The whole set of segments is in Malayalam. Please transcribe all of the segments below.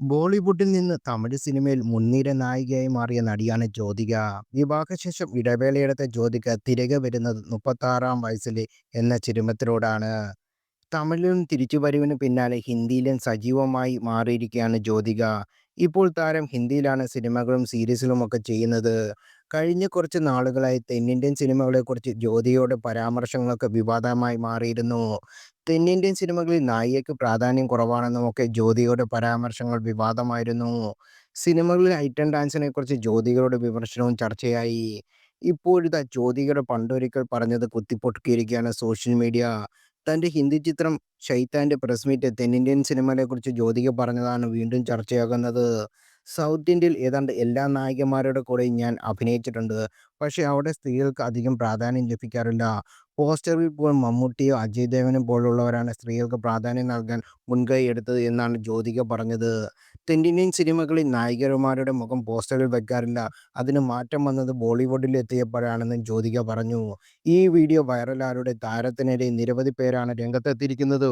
ബോളിവുഡിൽ നിന്ന് തമിഴ് സിനിമയിൽ മുൻനിര നായികയായി മാറിയ നടിയാണ് ജ്യോതിക. വിവാഹശേഷം ഇടവേളയെടുത്ത ജ്യോതിക തിരികെ വരുന്നത് മുപ്പത്താറാം വയസ്സിൽ എന്ന ചിരുമത്തിലൂടാണ് തമിഴിലും തിരിച്ചുവരവിന് പിന്നാലെ ഹിന്ദിയിലും സജീവമായി മാറിയിരിക്കുകയാണ് ജ്യോതിക. ഇപ്പോൾ താരം ഹിന്ദിയിലാണ് സിനിമകളും സീരീസുകളുമൊക്കെ ചെയ്യുന്നത്. കഴിഞ്ഞ കുറച്ച് നാളുകളായി തെന്നിന്ത്യൻ സിനിമകളെക്കുറിച്ച് ജ്യോതിയോടെ പരാമർശങ്ങളൊക്കെ വിവാദമായി മാറിയിരുന്നു. തെന്നിന്ത്യൻ സിനിമകളിൽ നായികയ്ക്ക് പ്രാധാന്യം കുറവാണെന്നും ഒക്കെ ജ്യോതിയോടെ പരാമർശങ്ങൾ വിവാദമായിരുന്നു. സിനിമകളിൽ ഐറ്റം ഡാൻസിനെക്കുറിച്ച് ജ്യോതികളുടെ വിമർശനവും ചർച്ചയായി. ഇപ്പോഴിതാ ജ്യോതികയുടെ പണ്ടൊരിക്കൽ പറഞ്ഞത് കുത്തിപ്പൊട്ടിക്കിയിരിക്കുകയാണ് സോഷ്യൽ മീഡിയ. തന്റെ ഹിന്ദി ചിത്രം 'ഷൈത്താന്റെ' പ്രസ് മീറ്റ് തെന്നിന്ത്യൻ സിനിമകളെക്കുറിച്ച് ജ്യോതിക പറഞ്ഞതാണ് വീണ്ടും ചർച്ചയാകുന്നത്. "സൗത്ത് ഇന്ത്യയിൽ ഏതാണ്ട് എല്ലാ നായികമാരുടെ കൂടെയും ഞാൻ അഭിനയിച്ചിട്ടുണ്ട്. പക്ഷേ അവിടെ സ്ത്രീകൾക്ക് അധികം പ്രാധാന്യം ലഭിക്കാറില്ല. പോസ്റ്ററിൽ പോലും മമ്മൂട്ടിയോ അജയ് ദേവനും പോലുള്ളവരാണ് സ്ത്രീകൾക്ക് പ്രാധാന്യം നൽകാൻ മുൻകൈ എടുത്തത് എന്നാണ് ജ്യോതിക പറഞ്ഞത്. തെന്നിന്ത്യൻ സിനിമകളിൽ നായികമാരുടെ മുഖം പോസ്റ്ററിൽ വെക്കാറില്ല അതിന് മാറ്റം വന്നത് ബോളിവുഡിൽ എത്തിയപ്പോഴാണെന്ന് ജ്യോതിക പറഞ്ഞു. ഈ വീഡിയോ വൈറലാരുടെ താരത്തിനെതിരെ നിരവധി പേരാണ് രംഗത്തെത്തിയിരിക്കുന്നത്.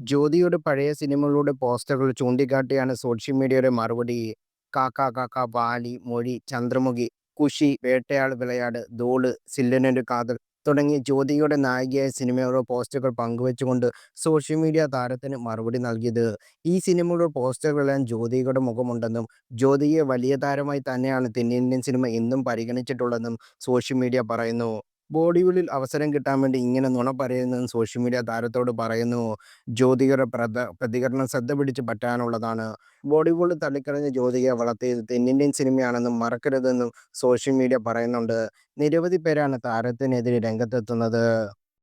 ജ്യോതിയുടെ പഴയ സിനിമകളുടെ പോസ്റ്ററുകൾ ചൂണ്ടിക്കാട്ടിയാണ് സോഷ്യൽ മീഡിയയുടെ മറുപടി. 'കാക്കാ കാക്ക 'വാലി', 'മൊഴി', 'ചന്ദ്രമുഖി', കുഷി വേട്ടയാൾ വിളയാട്', 'ധൂള്', 'സില്ലനൊരു കാതൽ' തുടങ്ങി ജ്യോതികയുടെ നായികയായ സിനിമയുടെ പോസ്റ്ററുകൾ പങ്കുവെച്ചുകൊണ്ട് സോഷ്യൽ മീഡിയ താരത്തിന് മറുപടി നൽകിയത്. ഈ സിനിമയുടെ പോസ്റ്ററുകളെല്ലാം ജ്യോതികയുടെ മുഖമുണ്ടെന്നും ജ്യോതികയെ വലിയ താരമായി തന്നെയാണ് തെന്നിന്ത്യൻ സിനിമ എന്നും പരിഗണിച്ചിട്ടുള്ളതെന്നും സോഷ്യൽ മീഡിയ പറയുന്നു. ബോളിവുഡിൽ അവസരം കിട്ടാൻ വേണ്ടി ഇങ്ങനെ നുണ പറയുന്നതും സോഷ്യൽ മീഡിയ താരത്തോട് പറയുന്നു. ജ്യോതികയുടെ പ്രത പ്രതികരണം ശ്രദ്ധ പിടിച്ച് പറ്റാനുള്ളതാണ്. ബോളിവുഡ് തള്ളിക്കളഞ്ഞ ജ്യോതികയെ വളർത്തിയത് തെന്നിന്ത്യൻ സിനിമയാണെന്നും മറക്കരുതെന്നും സോഷ്യൽ മീഡിയ പറയുന്നുണ്ട്. നിരവധി പേരാണ് താരത്തിനെതിരെ രംഗത്തെത്തുന്നത്.